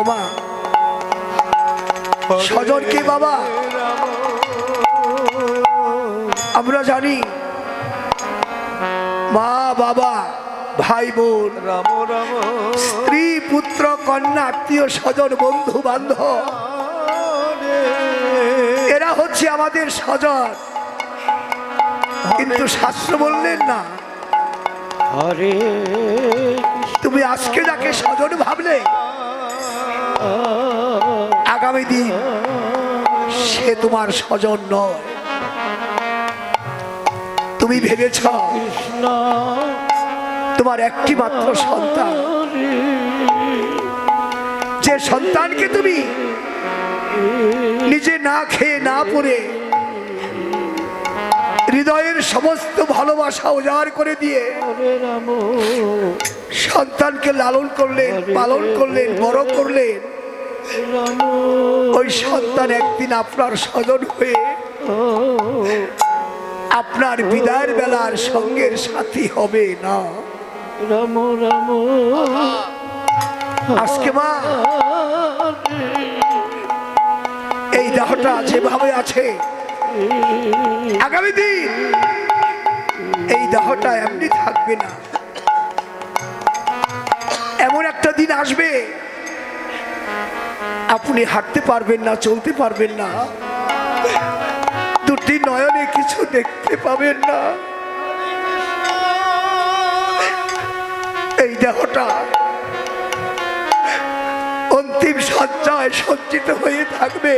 ওমা। স্বজন কে বাবা? আমরা জানি মা বাবা ভাই বোন রাম রাম স্ত্রী পুত্র কন্যা আত্মীয় স্বজন বন্ধু বান্ধব। এরা হচ্ছে আমাদের স্বজন কিন্তু শাস্ত্র বললেন না। তুমি আজকে যাকে স্বজন ভাবলে আগামী দিন সে তোমার স্বজন নয়। তুমি ভেবেছ তোমার একটি মাত্র সন্তান। যে সন্তানকে তুমি নিজে না খেয়ে না পড়ে হৃদয়ের সমস্ত ভালোবাসা উজাড় করে দিয়ে সন্তানকে লালন করলেন পালন করলেন বড় করলেন। রাম ওই সন্তান একদিন আপনার স্বজন হয়ে আপনার বিদায়ের বেলার সঙ্গের সাথী হবে না। রাম রাম। আজকে মা এই দেহটা যেভাবে আছে আগামী দিন এই দেহটা এমনি থাকবে না। এমন একটা দিন আসবে। আপনি হাঁটতে পারবেন না, চলতে পারবেন না। দুটি নয়নে কিছু দেখতে পাবেন না। এই দেহটা অন্তিম সজ্জায় সজ্জিত হয়ে থাকবে।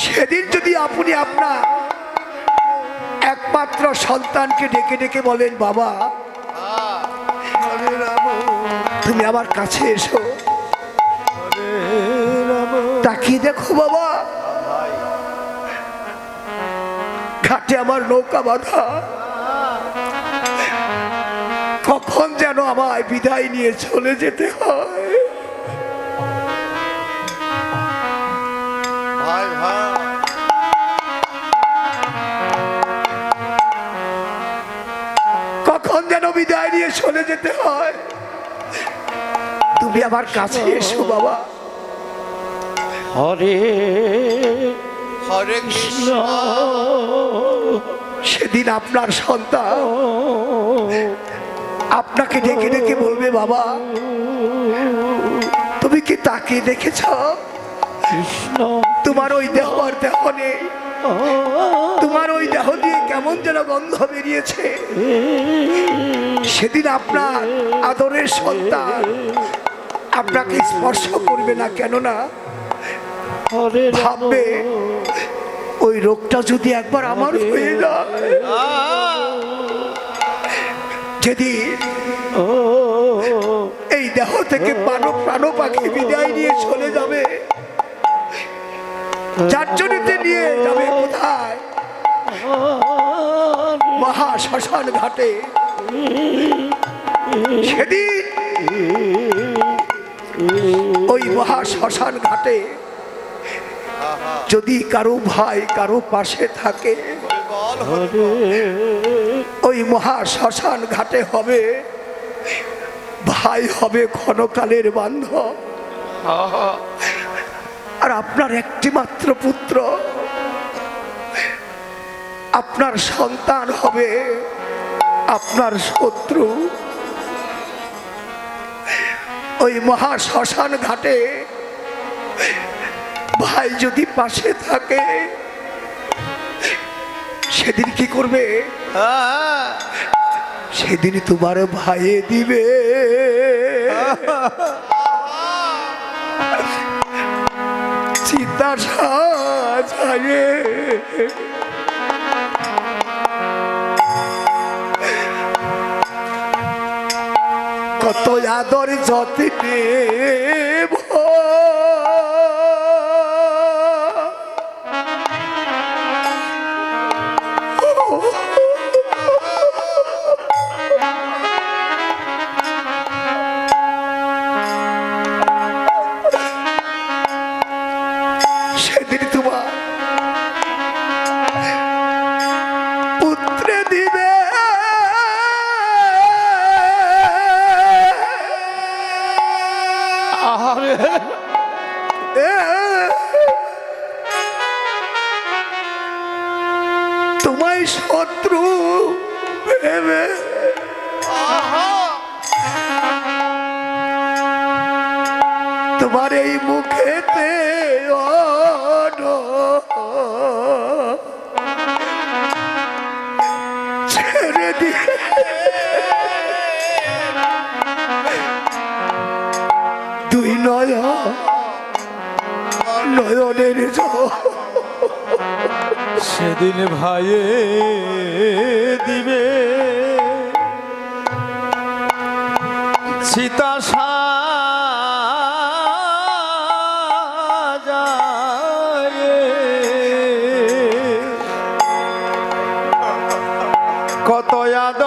সেদিন যদি আপনি আপনার একমাত্র সন্তানকে ডেকে ডেকে বলেন, বাবা তুমি আমার কাছে এসো। তাকিয়ে দেখো বাবা। ঘাটে আমার নৌকা বাঁধা। কখন যেন আমায় বিদায় নিয়ে চলে যেতে হয়। কখন যেন বিদায় নিয়ে চলে যেতে হয়। তুমি আমার কাছে এসো বাবা। হরে হরে কৃষ্ণ। সেদিন আপনার সন্তান আপনাকে ডেকে ডেকে বলবে বাবা তুমি কি তাকে দেখেছ? তোমার ওই দেহ আর দেহ নেই। তোমার ওই দেহ দিয়ে কেমন যেন গন্ধ বেরিয়েছে। সেদিন আপনার আদরের সন্তান আপনাকে স্পর্শ করবে না কেননা ভাববে ওই রোগটা যদি একবার আমার হয়ে যায়। যদি এই দেহ থেকে প্রাণ প্রাণ পাখি বিদায় নিয়ে চলে যাবে। চারজনীতে নিয়ে যাবে কোথায়? মহা শ্মশান ঘাটে। সেদিন ওই মহা শ্মশান ঘাটে যদি কারও ভাই কারও পাশে থাকে, ওই মহা শ্মশান ঘাটে হবে, ভাই হবে ক্ষণকালের বান্ধব। আর আপনার একটি মাত্র পুত্র, আপনার সন্তান হবে, আপনার শত্রু। ওই মহা শ্মশান ঘাটে ভাই যদি পাশে থাকে, সেদিন কি করবে? সেদিন তোমার ভাইয়ে দিবে। চিন্তা সাজায়ে কত আদর যত্নে তোমায় শত্রু ভেবে। তোমার এই মুখেতে ছেড়ে দিয়ে দুই নয় নয়নের জল। সেদিন ভাইয়ে দিবে। সীতা কত আদ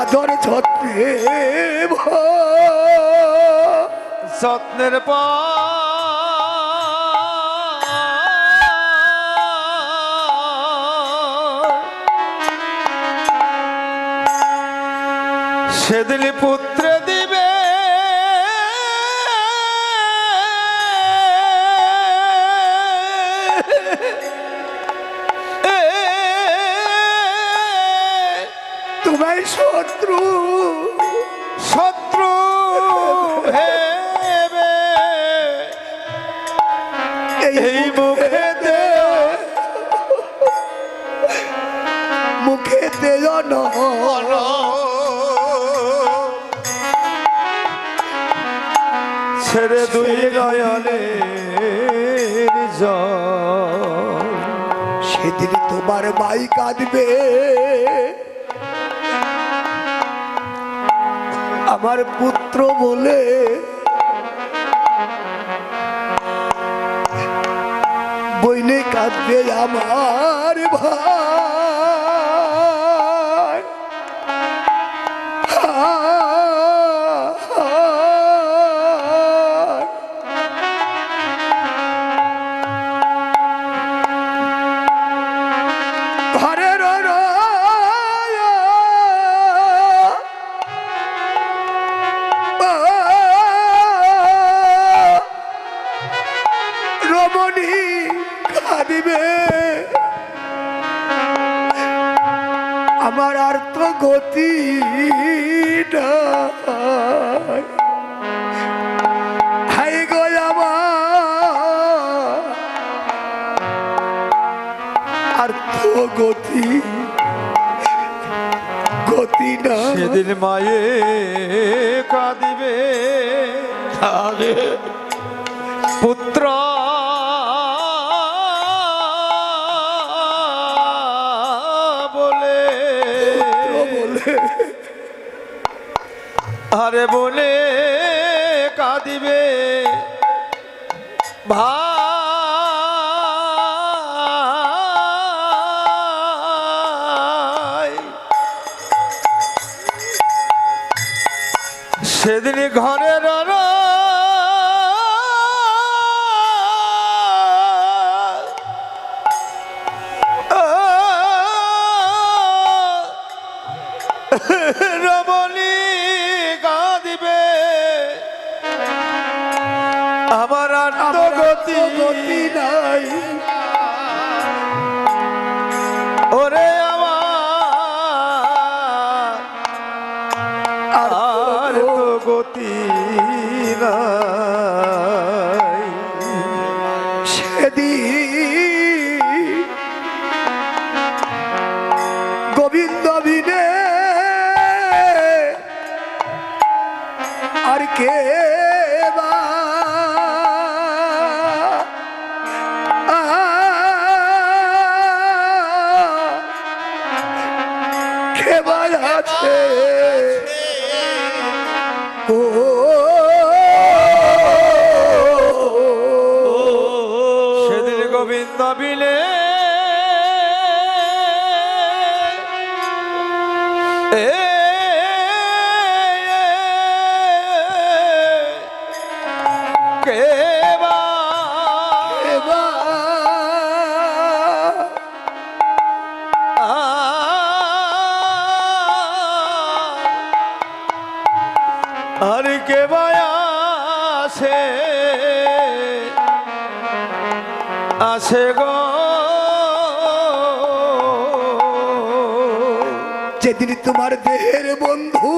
আদর ছত্রে যত্নের সেদিন পুত্র এই মুখেতে মুখেতে জন ছেড়ে দুই নয়নের জল সেদিন তোমার মাই কাঁদবে। আমার পুত্র বলে কাঁদবে আমার ভাই। কাঁদিবে পুত্র। বলে। বলে। আরে বলে। গতি নাই। দেহের বন্ধু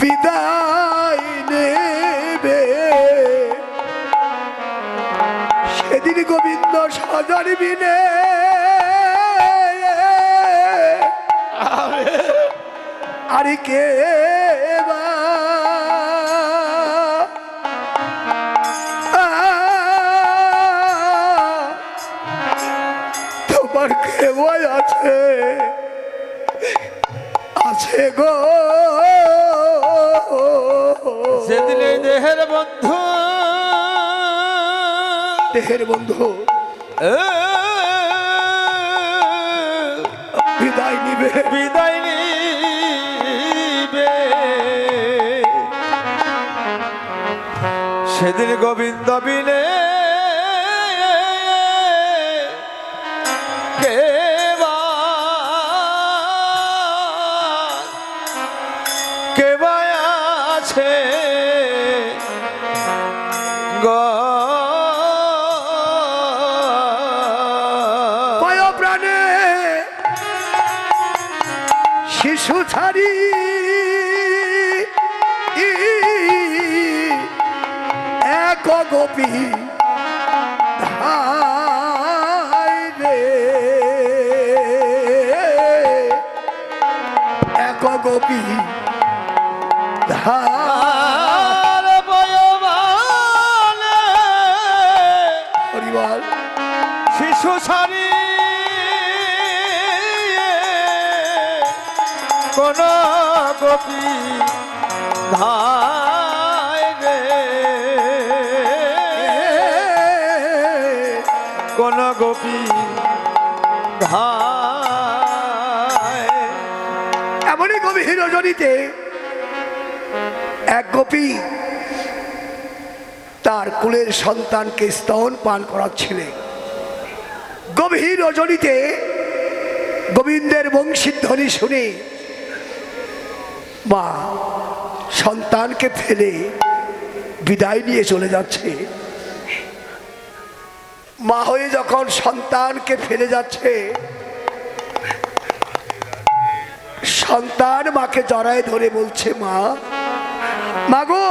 বিদায় নেবে। সেদিন গোবিন্দ সজর বিনে। আরে। কে তোমার কেবল আছে? আছে গো। সেদিন এই দেহের বন্ধু। দেহের বন্ধু। বিদায় নিবে। বিদায় নিবে। সেদিন গোবিন্দ বিনে গোপী। ধাই আর পরিবার। শিশু সারি কোন গোপী ধাই রে। কোন গোপী ধাই এমনই গভীর এক গোপী তার কুলের সন্তানকে স্তন পান করাচ্ছিলেন। গভীর রজনীতে গোবিন্দের বংশীধ্বনি শুনে মা সন্তানকে ফেলে বিদায় নিয়ে চলে যাচ্ছে। মা হয়ে যখন সন্তানকে ফেলে যাচ্ছে সন্তান মাকে জড়ায় ধরে বলছে, মা, মাগো,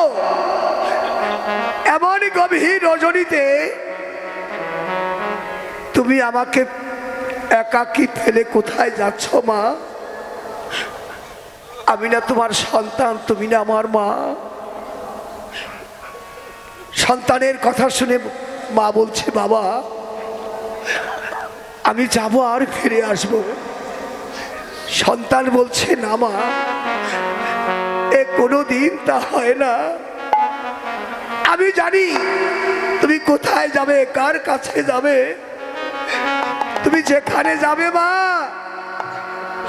এমন গভীর রজনীতে তুমি আমাকে একাকি ফেলে কোথায় যাচ্ছ, মা? আমি না তোমার সন্তান, তুমি না আমার মা। সন্তানের কথা শুনে মা বলছে, বাবা, আমি যাব আর ফিরে আসব। সন্তান বলছে না মা এ কোনো দিন তা হয় না। আমি জানি তুমি কোথায় যাবে কার কাছে যাবে। তুমি যেখানে যাবে মা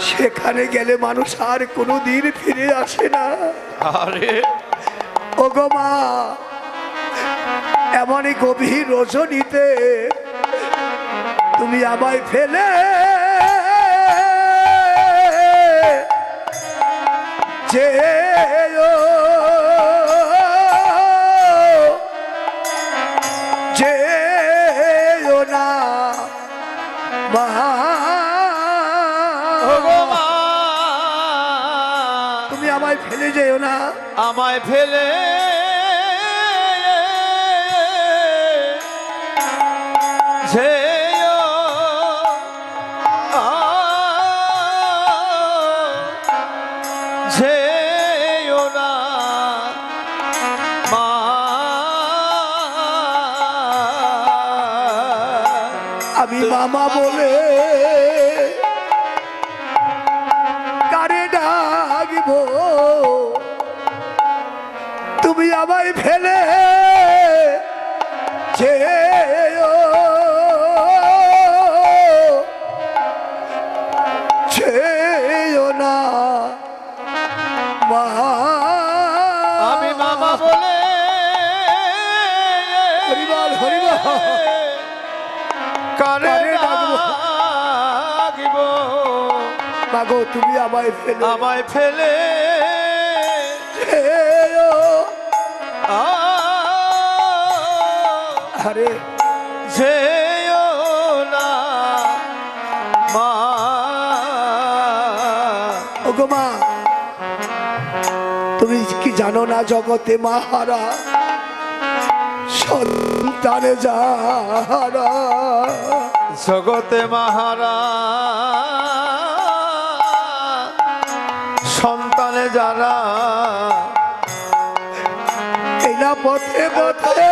সেখানে গেলে মানুষ আর কোনো দিন ফিরে আসে না। আরে। ও গো মা এমনই গভীর রজনীতে তুমি আমায় ফেলে। যেও যেও না তুমি আমায় ফেলে যেও না। আমায় ফেলে মামা বলে কারে ডাকবো? তুমি আমায় ফেলে মাগো তুমি আমায় ফেলে। আমায় ফেলে। আরে। না মা। ওগো মা তুমি কি জানো না জগতে মাহারা? সন্তানে যাহারা। জগতে মাহারা। সন্তানে যারা না পথে পথে।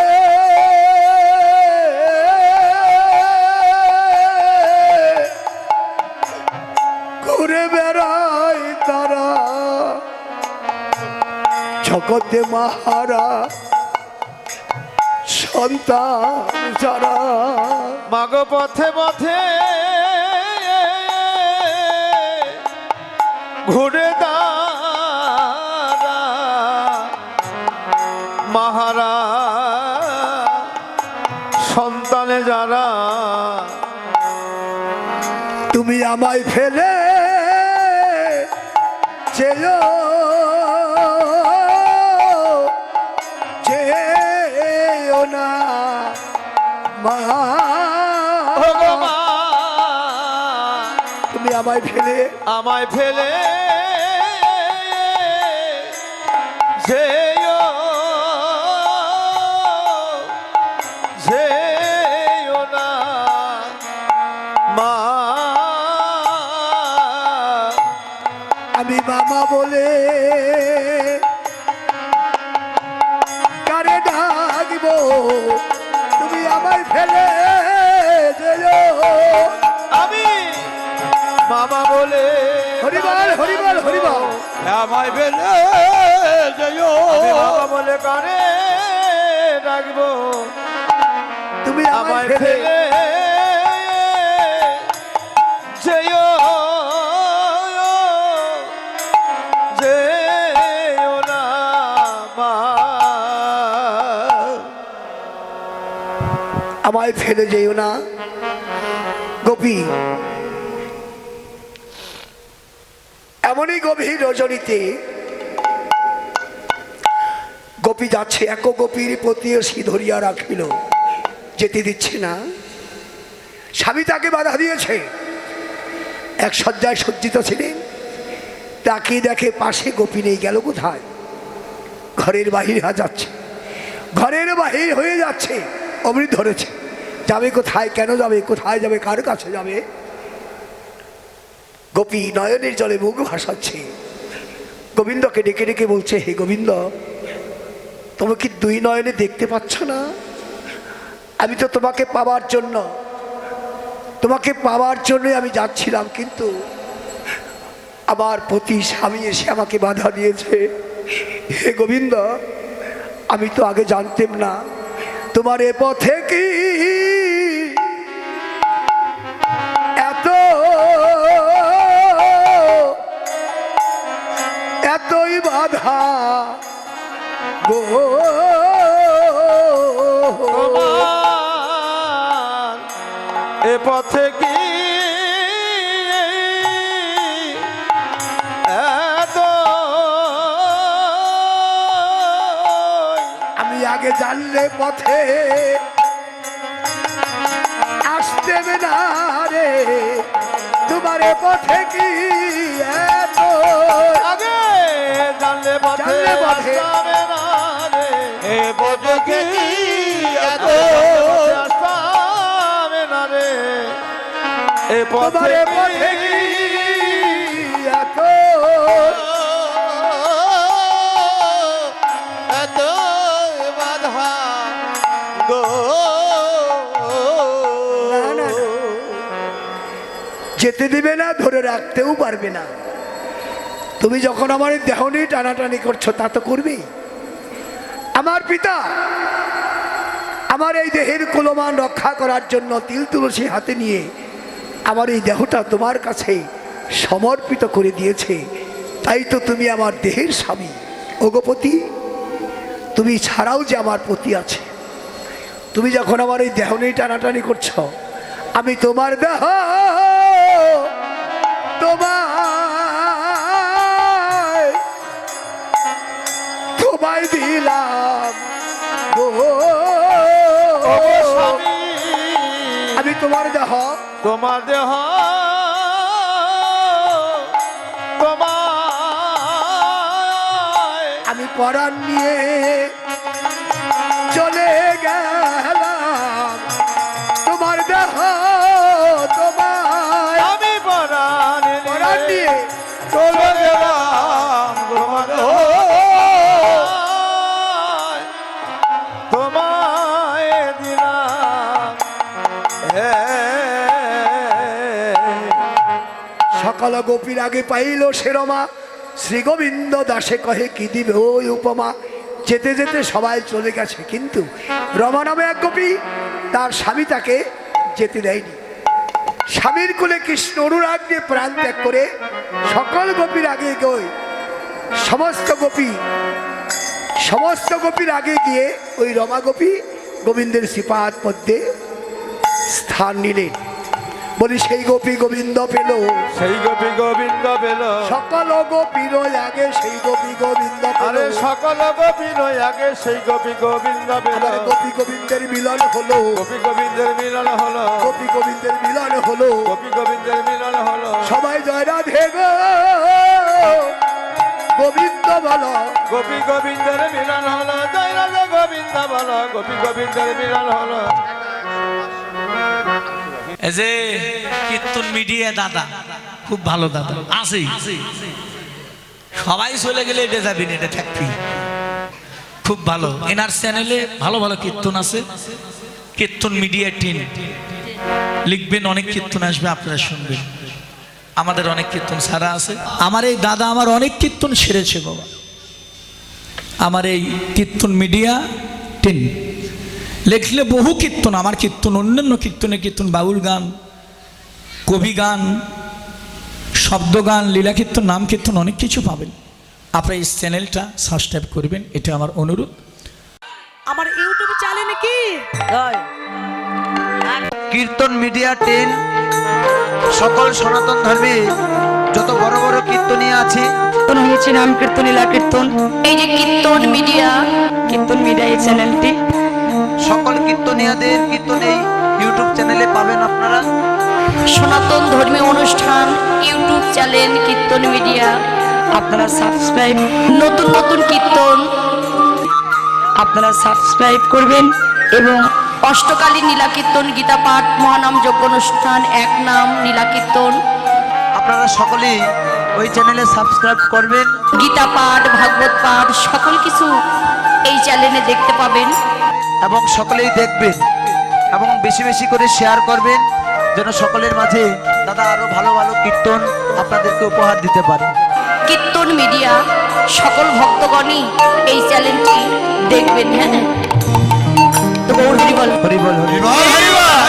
ঘুরে বেড়ায় তারা। জগতে মাহারা। সন্তান যারা। মাগ পথে পথে। ঘুরে দাঁড়া যারা তুমি আমায় ফেলে চেলো যেও না। মা তুমি আমায় ফেলে। আমায় ফেলে। যেও মামা বলে কারে ডাকবো? তুমি আমায় ফেলে আমি মামা বলে হরিবল হরিবল হরিবল। আমায় ফেলে মামা বলে কানে ডাকবো। তুমি আমায় ফেলে যেও। আমায় ফেলে যেও না। গোপী, এমনই গভীর রজনীতে গোপী যাচ্ছে, এক গোপীর প্রতিবেশী ধরিয়া রাখিল, যেতে দিচ্ছে না। স্বামী তাকে বাধা দিয়েছে। এক শয্যায় সজ্জিত ছিলেন, তাকে দেখে পাশে গোপী নেই, গেল কোথায়? ঘরের বাহির হয়ে যাচ্ছে, ঘরের বাহির হয়ে যাচ্ছে, অমৃত ধরেছে। যাবে কোথায়, কেন যাবে, কোথায় যাবে, কার কাছে যাবে? গোপী নয়নের জলে মুখ ভাসাচ্ছে। গোবিন্দকে ডেকে ডেকে বলছে, হে গোবিন্দ, তুমি কি দুই নয়নে দেখতে পাচ্ছ না? আমি তো তোমাকে পাওয়ার জন্য, তোমাকে পাওয়ার জন্যই আমি যাচ্ছিলাম, কিন্তু আমার প্রতি স্বামী এসে আমাকে বাধা দিয়েছে। হে গোবিন্দ, আমি তো আগে জানতাম না, তোমার এ পথে কি বাধা। গো। এ পথে কি আমি আগে জানলে পথে আসতে না রে। তোমার পথে কি এত? আগে পথে কি কি এত বাধা গো। যেতে দিবে না ধরে রাখতেও পারবে না। তুমি যখন আমার দেহ নিয়ে টানাটানি করছ তা তো করবেই আমার পিতা আমার এই দেহের কুলমান রক্ষা করার জন্য তিল তুলসী হাতে নিয়ে আমার এই দেহটা তোমার কাছে সমর্পিত করে দিয়েছে। তাই তো তুমি আমার দেহের স্বামী। ওগোপতি তুমি ছাড়াও যে আমার পতি আছে। তুমি যখন আমার এই দেহ নিয়ে টানাটানি করছ আমি তোমার দেহ তোমার তোমায় দিলাম আমি তোমার দেহ তোমার দেহ তোমার আমি পরাণ নিয়ে সকল গোপীর আগে পাইল সেরমা। শ্রী গোবিন্দ দাসে কহে, কি দিবে ওই উপমা? যেতে যেতে সবাই চলে গেছে, কিন্তু রমা নামে এক গোপী, তার স্বামী তাকে যেতে দেয়নি। স্বামীর কোলে কৃষ্ণ অনুরাগ দিয়ে প্রাণ ত্যাগ করে সকল গোপীর আগে গই সমস্ত গোপী, সমস্ত গোপীর আগে গিয়ে ওই রমা গোপী গোবিন্দের শ্রীপাদ পদ্মে স্থান নিলেন। বলি সেই গোপী গোবিন্দ পেল। সেই গোপী গোবিন্দ পেল। সকল গোপীর আগে সেই গোপী গোবিন্দ আরে সকল গোপী আগে সেই গোপী গোবিন্দ পেল। গোপী গোবিন্দের মিলন হলো। গোপী গোবিন্দের মিলন হলো। গোপী গোবিন্দের মিলন হলো। গোপী গোবিন্দের মিলন হলো। সবাই জয় রাধে গো। গোবিন্দ বলো। গোপী গোবিন্দের মিলন হলো। জয় রাধা গোবিন্দ বল। গোপী গোবিন্দের মিলন হলো। এই যে কীর্তন মিডিয়া দাদা, খুব ভালো দাদা। আছে সবাই চলে গেলে এটা যাবি এটা থাকবি। খুব ভালো। এনার চ্যানেলে ভালো ভালো কীর্তন আছে। কীর্তন মিডিয়া টিন লিখবেন, অনেক কীর্তন আসবে, আপনারা শুনবেন। আমাদের অনেক কীর্তন সারা আছে। আমার এই দাদা আমার অনেক কীর্তন সেরেছে, বাবা। আমার এই কীর্তন মিডিয়া টিন লেখলে বহু কীর্তন আমার কীর্তন অন্যান্য কীর্তনে কীর্তন বাউল গান কবি গান শব্দ গান লীলা কীর্তন নাম কীর্তন অনেক কিছু পাবেন। আপনার এই চ্যানেলটা সাবস্ক্রাইব করবেন এটা আমার অনুরোধ। আমার ইউটিউব চ্যানেলে কি? কীর্তন মিডিয়া টেন সকল সনাতন ধর্মে যত বড় বড় কীর্তনীয় আছে। কীর্তন হয়েছে নাম কীর্তন লীলা কীর্তন। এই যে কীর্তন মিডিয়া কীর্তন মিডিয়া এই চ্যানেলটি। সকল কীর্তনীয়দের কীর্তন এই ইউটিউব চ্যানেলে পাবেন আপনারা। সনাতন ধর্মীয় অনুষ্ঠান ইউটিউব চ্যানেল কীর্তন মিডিয়া আপনারা সাবস্ক্রাইব নতুন নতুন কীর্তন। আপনারা সাবস্ক্রাইব করবেন এবং অষ্টকালী নীলা কীর্তন গীতা পাঠ মহানাম যজ্ঞ অনুষ্ঠান এক নাম নীলা কীর্তন। আপনারা সকলেই ওই চ্যানেলে সাবস্ক্রাইব করবেন। গীতা পাঠ ভাগবত পাঠ সকল কিছু। এই চ্যানেলে দেখতে পাবেন। এবং সকলেই দেখবেন এবং বেশি বেশি করে শেয়ার করবেন যেন সকলের মাঝে দাদা আরও ভালো ভালো কীর্তন আপনাদেরকে উপহার দিতে পারে। কীর্তন মিডিয়া সকল ভক্তগণই এই চ্যানেলটি দেখবেন হ্যাঁ। তো হরিবল হরিবল হরিবল হরি বল হরি বল।